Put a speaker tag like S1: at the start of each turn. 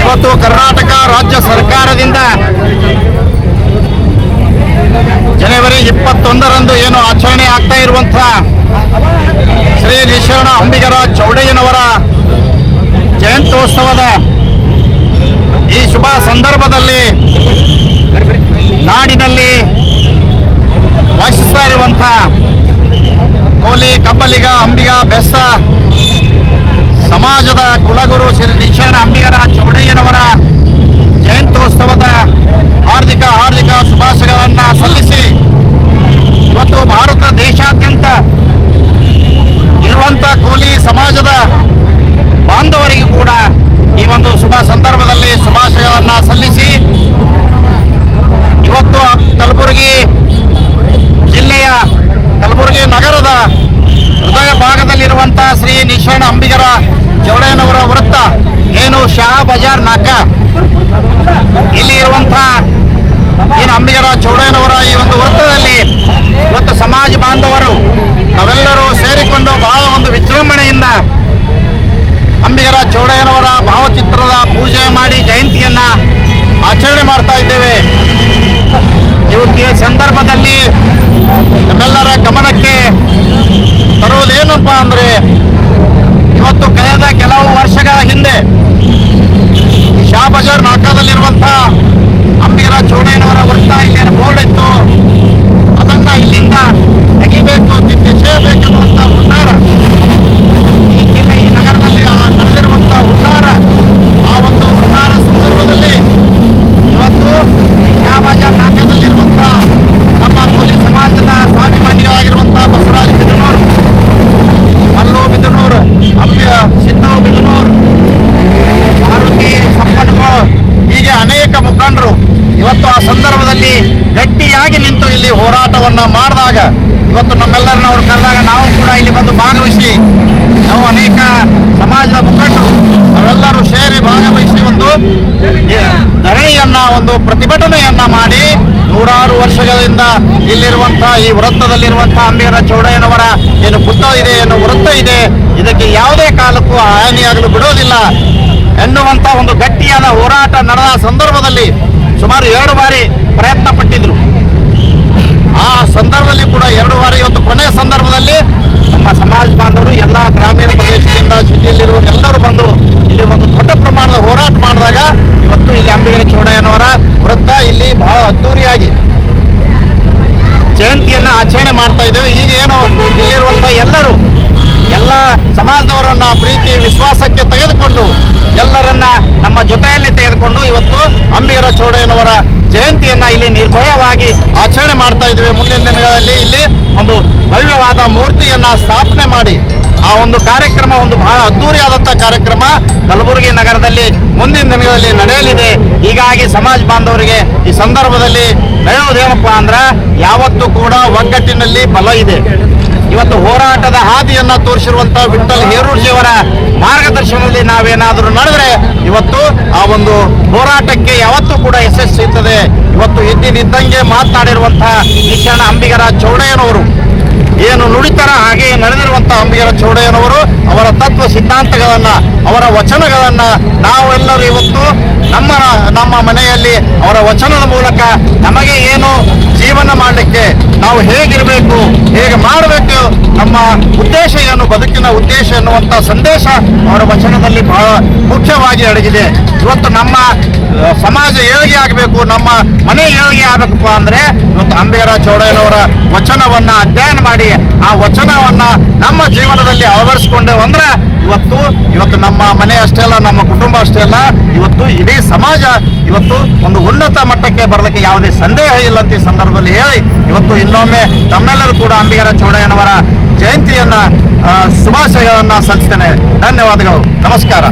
S1: ಇವತ್ತು ಕರ್ನಾಟಕ ರಾಜ್ಯ ಸರ್ಕಾರದಿಂದ ಜನವರಿ ಇಪ್ಪತ್ತೊಂದರಂದು ಏನು ಆಚರಣೆ ಆಗ್ತಾ ಇರುವಂತಹ ಶ್ರೀ ನಿಶರಣ ಅಂಬಿಗರ ಚೌಡಯ್ಯನವರ ಜಯಂತ್ಯೋತ್ಸವದ ಈ ಶುಭ ಸಂದರ್ಭದಲ್ಲಿ ನಾಡಿನಲ್ಲಿ ವಾಸಿಸ್ತಾ ಇರುವಂಥ ಕೋಲಿ, ಕಬ್ಬಲಿಗ, ಅಂಬಿಗ, ಬೆಸ್ಸ ಸಮಾಜದ ಕುಲಗುರು ಶ್ರೀ ನಿಶಾನ ಅಂಬಿಗರ ಚೌಡಯ್ಯನವರ ಜಯಂತ್ಯೋತ್ಸವದ ಹಾರ್ದಿಕ ಹಾರ್ದಿಕ ಶುಭಾಶಯಗಳನ್ನು ಸಲ್ಲಿಸಿ ಇವತ್ತು ಭಾರತ ದೇಶಾದ್ಯಂತ ಇರುವಂತ ಕೂಲಿ ಸಮಾಜದ ಬಾಂಧವರಿಗೂ ಕೂಡ ಈ ಒಂದು ಶುಭ ಸಂದರ್ಭದಲ್ಲಿ ಶುಭಾಶಯವನ್ನು ಸಲ್ಲಿಸಿ ಇವತ್ತು ಕಲಬುರಗಿ ಜಿಲ್ಲೆಯ ಕಲಬುರಗಿ ನಗರದ ಹೃದಯ ಭಾಗದಲ್ಲಿರುವಂತಹ ನಿಶಾಣ ಅಂಬಿಗರ ಚೌಡಯ್ಯನವರ ವೃತ್ತ ಏನು ಶಾ ಬಜಾರ್ ನಾಕ. ಇಲ್ಲಿ ಇರುವಂತಹ ಏನು ಅಂಬಿಗರ ಚೌಡಯ್ಯನವರ ಈ ಒಂದು ವೃತ್ತದಲ್ಲಿ ಇವತ್ತು ಸಮಾಜ ಬಾಂಧವರು ನಾವೆಲ್ಲರೂ ಸೇರಿಕೊಂಡು ಬಹಳ ಒಂದು ವಿಜೃಂಭಣೆಯಿಂದ ಅಂಬಿಗರ ಚೌಡಯ್ಯನವರ ಭಾವಚಿತ್ರದ ಪೂಜೆ ಮಾಡಿ ಜಯಂತಿಯನ್ನ ಆಚರಣೆ ಮಾಡ್ತಾ ಇದ್ದೇವೆ. ಇವತ್ತಿನ ಸಂದರ್ಭದಲ್ಲಿ ನಮ್ಮೆಲ್ಲರ ಗಮನಕ್ಕೆ ತರುವುದೇನಪ್ಪ ಅಂದ್ರೆ ಇವತ್ತು ಕಳೆದ ಕೆಲವು ವರ್ಷಗಳ ಹಿಂದೆ ಶಾಬಜಾರ್ ನಾಟಕದಲ್ಲಿರುವಂತಹ ಅಂಬಿಗರ ಚೌಡಯ್ಯನವರ ವೃತ್ತ ಇಲ್ಲೇನು ಬೋರ್ಡ್ ಇತ್ತು ಅದನ್ನ ಇಲ್ಲಿಂದ ತೆಗಿಬೇಕು ತೆಗೆಯಬೇಕೆನ್ನುವಂತ ಹುನ್ನಾರ ಈ ಜಿಲ್ಲೆ ಈ ನಗರದಲ್ಲಿ ಆ ನಡೆದಿರುವಂತಹ ಹುನ್ನಾರ ಆ ಒಂದು ಹುನ್ನಾರ ಸಂದರ್ಭದಲ್ಲಿ ಇವತ್ತು ಶಾ ಬಜಾರ್ ನಾಕಾದಲ್ಲಿರುವಂತಹ ನಮ್ಮ ಕೂಲಿ ಸಮಾಜದ ಸ್ವಾಭಿಮಾನಿಗಳಾಗಿರುವಂತಹ ಬಸವರಾಜ ಬಿದನೂರು ಮಲ್ಲು ಬಿದನೂರು ಅಂಬ್ಯ ಸಿದ್ದು ಬಿದನೂರು ಮಾರುತಿ ಸಂಪನ್ಗಳು ಹೀಗೆ ಅನೇಕ ಮುಖಂಡರು ಇವತ್ತು ಆ ಸಂದರ್ಭದಲ್ಲಿ ಗಟ್ಟಿಯಾಗಿ ನಿಂತು ಇಲ್ಲಿ ಹೋರಾಟವನ್ನು ಮಾಡಿದಾಗ ಇವತ್ತು ನಮ್ಮೆಲ್ಲರನ್ನ ಅವ್ರು ಕರೆದಾಗ ನಾವು ಕೂಡ ಇಲ್ಲಿ ಬಂದು ಭಾಗವಹಿಸಿ ನಾವು ಅನೇಕ ಸಮಾಜದ ಮುಖಂಡರು ಅವರೆಲ್ಲರೂ ಸೇರಿ ಭಾಗವಹಿಸಿ ಒಂದು ಧರಣಿಯನ್ನ ಒಂದು ಪ್ರತಿಭಟನೆಯನ್ನ ಮಾಡಿ ನೂರಾರು ವರ್ಷಗಳಿಂದ ಇಲ್ಲಿರುವಂತಹ ಈ ವೃತ್ತದಲ್ಲಿರುವಂತಹ ಅಂಬೇರ ಚೌಡಯ್ಯನವರ ಏನು ಪುತ್ತ ಇದೆ, ಏನು ವೃತ್ತ ಇದೆ, ಇದಕ್ಕೆ ಯಾವುದೇ ಕಾಲಕ್ಕೂ ಹಾನಿಯಾಗಲು ಬಿಡೋದಿಲ್ಲ ಎನ್ನುವಂತ ಒಂದು ಗಟ್ಟಿಯಾದ ಹೋರಾಟ ನಡೆದ ಸಂದರ್ಭದಲ್ಲಿ ಸುಮಾರು ಎರಡು ಬಾರಿ ಪ್ರಯತ್ನ ಪಟ್ಟಿದ್ರು. ಆ ಸಂದರ್ಭದಲ್ಲಿ ಕೂಡ ಎರಡು ಬಾರಿ ಒಂದು ಕೊನೆಯ ಸಂದರ್ಭದಲ್ಲಿ ನಮ್ಮ ಸಮಾಜ ಬಾಂಧವರು, ಎಲ್ಲ ಗ್ರಾಮೀಣ ಪ್ರದೇಶದಿಂದ ಸಿಟಿಯಲ್ಲಿರುವ ಎಲ್ಲರೂ ಬಂದು ಇಲ್ಲಿ ಒಂದು ದೊಡ್ಡ ಪ್ರಮಾಣದ ಹೋರಾಟ ಮಾಡಿದಾಗ ಇವತ್ತು ಇಲ್ಲಿ ಅಂಬಿಗರ ಚೌಡಯ್ಯನವರ ವೃತ್ತ ಇಲ್ಲಿ ಬಹಳ ಅದ್ದೂರಿಯಾಗಿ ಜಯಂತಿಯನ್ನು ಆಚರಣೆ ಮಾಡ್ತಾ ಇದ್ದೇವೆ. ಈಗ ಏನು ಇಲ್ಲಿರುವಂತ ಎಲ್ಲರೂ, ಎಲ್ಲ ಸಮಾಜದವರನ್ನ ಪ್ರೀತಿ, ವಿಶ್ವಾಸಕ್ಕೆ ತೆಗೆದುಕೊಂಡು ಎಲ್ಲರನ್ನ ನಮ್ಮ ಜೊತೆಯಲ್ಲಿ ತೆಗೆದುಕೊಂಡು ಇವತ್ತು ಅಂಬಿಗರ ಚೌಡಯ್ಯನವರ ಜಯಂತಿಯನ್ನ ಇಲ್ಲಿ ನಿರ್ಭಯವಾಗಿ ಆಚರಣೆ ಮಾಡ್ತಾ ಇದ್ದೇವೆ. ಮುಂದಿನ ದಿನಗಳಲ್ಲಿ ಇಲ್ಲಿ ಒಂದು ಭವ್ಯವಾದ ಮೂರ್ತಿಯನ್ನ ಸ್ಥಾಪನೆ ಮಾಡಿ ಆ ಒಂದು ಕಾರ್ಯಕ್ರಮ ಒಂದು ಬಹಳ ಅದ್ದೂರಿಯಾದಂಥ ಕಾರ್ಯಕ್ರಮ ಕಲಬುರಗಿ ನಗರದಲ್ಲಿ ಮುಂದಿನ ದಿನಗಳಲ್ಲಿ ನಡೆಯಲಿದೆ. ಹೀಗಾಗಿ ಸಮಾಜ ಬಾಂಧವರಿಗೆ ಈ ಸಂದರ್ಭದಲ್ಲಿ ಹೇಳುವುದೇನಪ್ಪ ಅಂದ್ರೆ ಯಾವತ್ತೂ ಕೂಡ ಒಗ್ಗಟ್ಟಿನಲ್ಲಿ ಬಲ ಇದೆ. ಇವತ್ತು ಹೋರಾಟದ ಹಾದಿಯನ್ನ ತೋರಿಸಿರುವಂತಹ ವಿಠಲ್ ಹೇರೂರ್ಜಿಯವರ ಮಾರ್ಗದರ್ಶನದಲ್ಲಿ ನಾವೇನಾದರೂ ನಡೆದ್ರೆ ಇವತ್ತು ಆ ಒಂದು ಹೋರಾಟಕ್ಕೆ ಯಾವತ್ತೂ ಕೂಡ ಯಶಸ್ಸು ಇರ್ತದೆ. ಇವತ್ತು ಇದ್ದಿದ್ದಂಗೆ ಮಾತನಾಡಿರುವಂತಹ ನಿಶಾಣ ಅಂಬಿಗರ ಚೌಡಯ್ಯನವರು, ಏನು ನುಡಿತಾರ ಹಾಗೆ ನಡೆದಿರುವಂತಹ ಅಂಬಿಗರ ಚೌಡಯ್ಯನವರು, ಅವರ ತತ್ವ ಸಿದ್ಧಾಂತಗಳನ್ನ, ಅವರ ವಚನಗಳನ್ನ ನಾವೆಲ್ಲರೂ ಇವತ್ತು ನಮ್ಮ ನಮ್ಮ ಮನೆಯಲ್ಲಿ ಅವರ ವಚನದ ಮೂಲಕ ನಮಗೆ ಏನು ಜೀವನ ಮಾಡಲಿಕ್ಕೆ ನಾವು ಹೇಗಿರಬೇಕು, ಹೇಗೆ ಮಾಡಬೇಕು ನಮ್ಮ ಉದ್ದೇಶ ಬದುಕಿನ ಉದ್ದೇಶ ಎನ್ನುವಂತ ಸಂದೇಶ ಅವರ ವಚನದಲ್ಲಿ ಬಹಳ ಮುಖ್ಯವಾಗಿ ಅಡಗಿದೆ ಇವತ್ತು ನಮ್ಮ ಸಮಾಜ ಏಳಿಗೆ ಆಗಬೇಕು, ನಮ್ಮ ಮನೆ ಏಳಿಗೆ ಆಗಬೇಕಪ್ಪ ಅಂದ್ರೆ ಇವತ್ತು ಅಂಬೇರ ಚೌಡಯ್ಯನವರ ವಚನವನ್ನ ಅಧ್ಯಯನ ಮಾಡಿ, ಆ ವಚನವನ್ನ ನಮ್ಮ ಜೀವನದಲ್ಲಿ ಅಳವಡಿಸಿಕೊಂಡೆ ಅಂದ್ರೆ ಇವತ್ತು ಇವತ್ತು ನಮ್ಮ ಮನೆ ಅಷ್ಟೇ ಅಲ್ಲ, ನಮ್ಮ ಕುಟುಂಬ ಅಷ್ಟೇ ಅಲ್ಲ, ಇವತ್ತು ಇಡೀ ಸಮಾಜ ಇವತ್ತು ಒಂದು ಉನ್ನತ ಮಟ್ಟಕ್ಕೆ ಬರಲಿಕ್ಕೆ ಯಾವುದೇ ಸಂದೇಹ ಇಲ್ಲ ಅಂತ ಈ ಸಂದರ್ಭದಲ್ಲಿ ಹೇಳಿ, ಇವತ್ತು ಇನ್ನೊಮ್ಮೆ ತಮ್ಮೆಲ್ಲರೂ ಕೂಡ ಅಂಬಿಗರ ಚೌಡಯ್ಯನವರ ಜಯಂತಿಯನ್ನ ಶುಭಾಶಯವನ್ನ ಸಲ್ಲಿಸ್ತೇನೆ. ಧನ್ಯವಾದಗಳು. ನಮಸ್ಕಾರ.